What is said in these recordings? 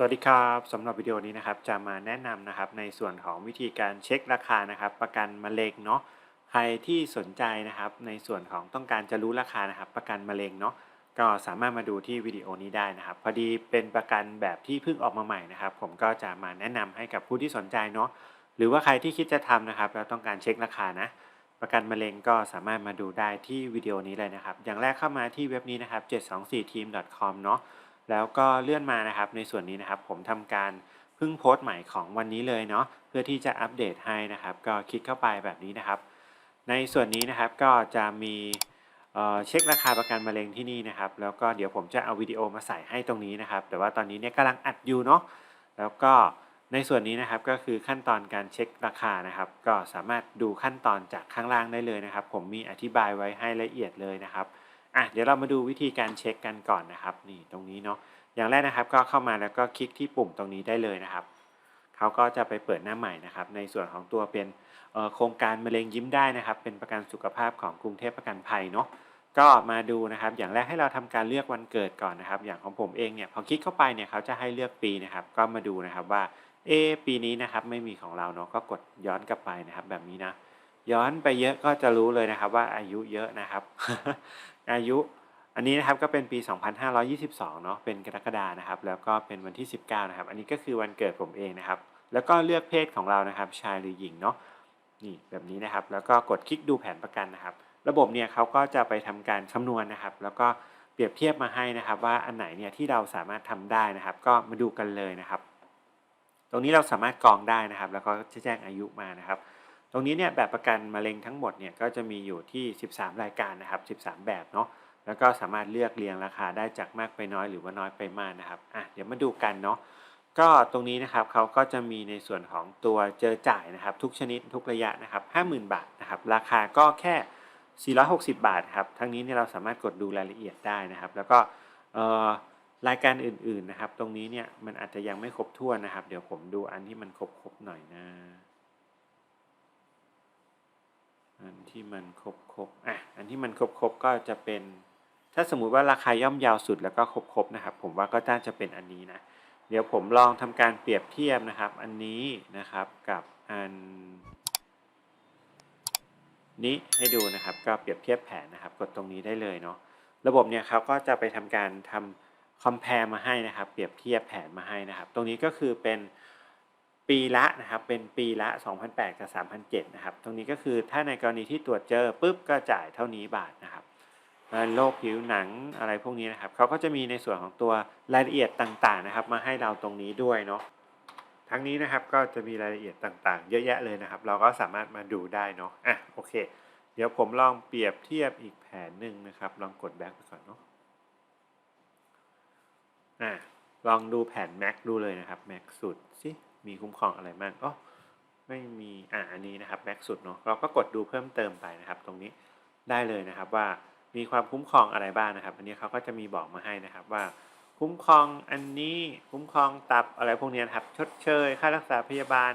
สวัสดีครับสำหรับวิดีโอนี้นะครับจะมาแนะนำนะครับในส่วนของวิธีการเช็คราคานะครับ ประกันมะเร็งเนาะใครที่สนใจนะครับ ในส่วนของต้องการจะรู้ราคานะครับ ประกันมะเร็งเนาะก็สามารถมาดูที่วิดีโอนี้ได้นะครับ พอดีเป็นประกันแบบที่เพิ่งออกมาใหม่นะครับ ผมก็จะมาแนะนำให้กับผู้ที่สนใจเนาะหรือว่าใครที่คิดจะทำนะครับแล้วต้องการเช็คราคานะประกันมะเร็งก็สามารถมาดูได้ที่วิดีโอนี้เลยนะครับ อย่างแรกเข้ามาที่เว็บนี้นะครับ 724team.com เนาะ แล้วก็เลื่อนมานะครับในส่วนนี้นะครับผมทำการเพิ่งโพสต์ใหม่ของวันนี้เลยเนาะเพื่อที่จะอัปเดตให้นะครับ ก็คลิกเข้าไปแบบนี้นะครับ ในส่วนนี้นะครับก็จะมีเเช็คราคาประกันมะเร็งที่นี่นะครับ แล้วก็เดี๋ยวผมจะเอาวิดีโอมาใส่ให้ตรงนี้นะครับ แต่ว่าตอนนี้เนี่ยกำลังอัดอยู่เนาะแล้วก็ในส่วนนี้นะครับก็คือขั้นตอนการเช็คราคานะครับ ก็สามารถดูขั้นตอนจากข้างล่างได้เลยนะครับ ผมมีอธิบายไว้ให้ละเอียดเลยนะครับ อะเดี๋ยวเรามาดูวิธีการเช็คกันก่อนนะครับ นี่ตรงนี้เนาะอย่างแรกนะครับก็เข้ามาแล้วก็คลิกที่ปุ่มตรงนี้ได้เลยนะครับเขาก็จะไปเปิดหน้าใหม่นะครับ ในส่วนของตัวเป็นโครงการมะเร็งยิ้มได้นะครับ เป็นประกันสุขภาพของกรุงเทพประกันภัยเนาะก็มาดูนะครับ อย่างแรกให้เราทำการเลือกวันเกิดก่อนนะครับ อย่างของผมเองเนี่ยพอคลิกเข้าไปเนี่ยเขาจะให้เลือกปีนะครับ ก็มาดูนะครับว่าเอปีนี้นะครับไม่มีของเราเนาะก็กดย้อนกลับไปนะครับ แบบนี้นะย้อนไปเยอะก็จะรู้เลยนะครับว่าอายุเยอะนะครับ อายุ อันนี้นะครับก็เป็นปี 2522 เนาะเป็นกรกฎานะครับ แล้วก็เป็นวันที่ 19 นะครับ อันนี้ก็คือวันเกิดผมเองนะครับ แล้วก็เลือกเพศของเรานะครับ ชายหรือหญิงเนาะนี่แบบนี้นะครับ แล้วก็กดคลิกดูแผนประกันนะครับ ระบบเนี่ยเขาก็จะไปทำการคำนวณนะครับ แล้วก็เปรียบเทียบมาให้นะครับ ว่าอันไหนเนี่ยที่เราสามารถทำได้นะครับ ก็มาดูกันเลยนะครับ ตรงนี้เราสามารถกรองได้นะครับ แล้วก็จะแจ้งอายุมานะครับ ตรงนี้เนี่ยแบบประกันมะเร็งทั้งหมดเนี่ยก็จะมีอยู่ที่ 13 รายการนะครับ 13 แบบเนาะแล้วก็สามารถเลือกเรียงราคาได้จากมากไปน้อยหรือว่าน้อยไปมากนะครับอะเดี๋ยวมาดูกันเนาะก็ตรงนี้นะครับเขาก็จะมีในส่วนของตัวเจอจ่ายนะครับ ทุกชนิดทุกระยะนะครับ 50,000 บาทนะครับราคาก็แค่ 460 บาทครับทั้งนี้เนี่ยเราสามารถกดดูรายละเอียดได้นะครับ แล้วก็เอ่อรายการอื่นๆนะครับ ตรงนี้เนี่ยมันอาจจะยังไม่ครบถ้วนนะครับ เดี๋ยวผมดูอันที่มันครบๆหน่อยนะ อันที่มันครบครบอะอันที่มันครบครบก็จะเป็น ถ้าสมมุติว่าราคาย่อมยาวสุดแล้วก็ครบครบนะครับ ผมว่าก็น่าจะเป็นอันนี้นะเดี๋ยวผมลองทำการเปรียบเทียบนะครับ อันนี้นะครับกับอันนี้ให้ดูนะครับ ก็เปรียบเทียบแผนนะครับ กดตรงนี้ได้เลยเนาะระบบเนี่ยเขาก็จะไปทำการทำ compare มาให้นะครับ เปรียบเทียบแผนมาให้นะครับ ตรงนี้ก็คือเป็น ปีละนะครับเป็นปีละ 2008 กับ 3007 นะครับ ตรงนี้ก็คือถ้าในกรณีที่ตรวจเจอปุ๊บก็จ่ายเท่านี้บาทนะครับโรคผิวหนังอะไรพวกนี้นะครับเขาก็จะมีในส่วนของตัวรายละเอียดต่างๆนะครับ มาให้เราตรงนี้ด้วยเนาะทั้งนี้นะครับก็จะมีรายละเอียดต่างๆ เยอะแยะเลยนะครับ เราก็สามารถมาดูได้เนาะอะโอเค เดี๋ยวผมลองเปรียบเทียบอีกแผนหนึ่งนะครับ ลองกดแบ็กไปก่อนเนาะอะลองดูแผนแม็กดูเลยนะครับแม็กสุดสิ มีคุ้มครองอะไรบ้างอ๋อไม่มีอะอันนี้นะครับแม็กสุดเนาะเราก็กดดูเพิ่มเติมไปนะครับ ตรงนี้ได้เลยนะครับว่ามีความคุ้มครองอะไรบ้างนะครับ อันนี้เขาก็จะมีบอกมาให้นะครับว่า คุ้มครองอันนี้คุ้มครองตับอะไรพวกนี้นะครับ ชดเชย ค่ารักษาพยาบาล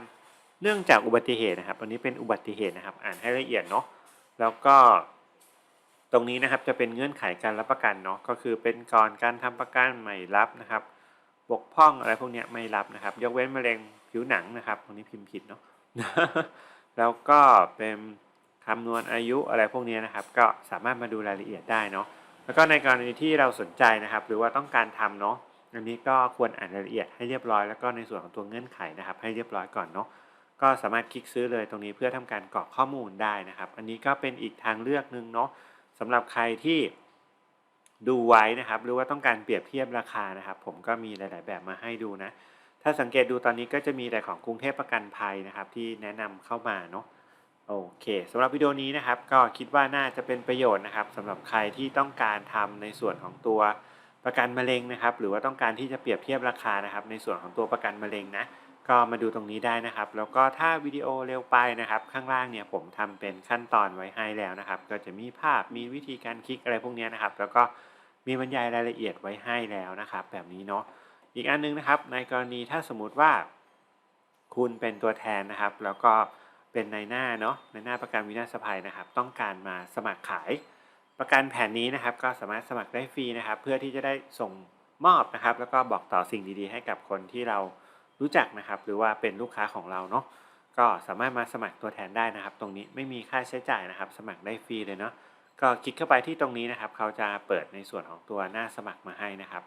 เนื่องจากอุบัติเหตุนะครับ อันนี้เป็นอุบัติเหตุนะครับ อ่านให้ละเอียดเนาะแล้วก็ ตรงนี้นะครับจะเป็นเงื่อนไขการรับประกันเนาะก็คือเป็นก่อนการทำประกันไม่รับนะครับ บกพร่องอะไรพวกนี้ไม่รับนะครับ ยกเว้นมะเร็งผิวหนังนะครับตรงนี้พิมพ์ผิดเนาะแล้วก็เป็นคำนวณอายุอะไรพวกนี้นะครับ ก็สามารถมาดูรายละเอียดได้เนาะแล้วก็ในกรณีที่เราสนใจนะครับ หรือว่าต้องการทำเนาะอันนี้ก็ควรอ่านรายละเอียดให้เรียบร้อยแล้วก็ในส่วนของตัวเงื่อนไขนะครับ ให้เรียบร้อยก่อนเนาะก็สามารถคลิกซื้อเลยตรงนี้เพื่อทำการกรอกข้อมูลได้นะครับ อันนี้ก็เป็นอีกทางเลือกหนึ่งเนาะสำหรับใครที่ ดูไว้นะครับ หรือว่าต้องการเปรียบเทียบราคานะครับ ผมก็มีหลาย ๆ แบบมาให้ดูนะ ถ้าสังเกตดูตอนนี้ก็จะมีแต่ของกรุงเทพประกันภัยนะครับ ที่แนะนำเข้ามาเนาะโอเคสำหรับวิดีโอนี้นะครับ ก็คิดว่าน่าจะเป็นประโยชน์นะครับสำหรับใครที่ต้องการทำในส่วนของตัวประกันมะเร็งนะครับ หรือว่าต้องการที่จะเปรียบเทียบราคานะครับ ในส่วนของตัวประกันมะเร็งนะ ก็มาดูตรงนี้ได้นะครับ แล้วก็ถ้าวิดีโอเร็วไปนะครับ ข้างล่างเนี่ยผมทำเป็นขั้นตอนไว้ให้แล้วนะครับ ก็จะมีภาพมีวิธีการคลิกอะไรพวกนี้นะครับ แล้วก็ มีบรรยายรายละเอียดไว้ให้แล้วนะครับ แบบนี้เนาะอีกอันนึงนะครับ ในกรณีถ้าสมมติว่า คุณเป็นตัวแทนนะครับ แล้วก็เป็นในหน้าเนาะในหน้าประกันวินาศภัยนะครับ ต้องการมาสมัครขายประกันแผนนี้นะครับ ก็สามารถสมัครได้ฟรีนะครับ เพื่อที่จะได้ส่งมอบนะครับ แล้วก็บอกต่อสิ่งดีๆ ให้กับคนที่เรารู้จักนะครับ หรือว่าเป็นลูกค้าของเราเนาะก็สามารถมาสมัครตัวแทนได้นะครับ ตรงนี้ไม่มีค่าใช้จ่ายนะครับ สมัครได้ฟรีเลยเนาะ ก็คลิกเข้าไปที่ตรงนี้นะครับ เขาจะเปิดในส่วนของตัวหน้าสมัครมาให้นะครับ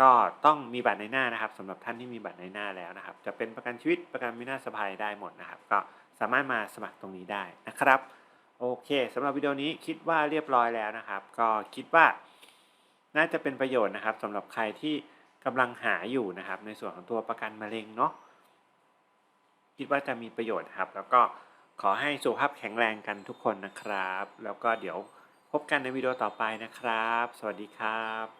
ก็ต้องมีบัตรในหน้านะครับสำหรับท่านที่มีบัตรในหน้าแล้วนะครับ จะเป็นประกันชีวิตประกันวินาศภัยได้หมดนะครับ ก็สามารถมาสมัครตรงนี้ได้นะครับ โอเคสำหรับวิดีโอนี้คิดว่าเรียบร้อยแล้วนะครับ ก็คิดว่า น่าจะเป็นประโยชน์นะครับสำหรับใครที่กำลังหาอยู่นะครับ ในส่วนของตัวประกันมะเร็งเนาะคิดว่าจะมีประโยชน์นะครับ แล้วก็ขอให้สุขภาพแข็งแรงกันทุกคนนะครับ แล้วก็เดี๋ยว พบกันในวิดีโอต่อไปนะครับ สวัสดีครับ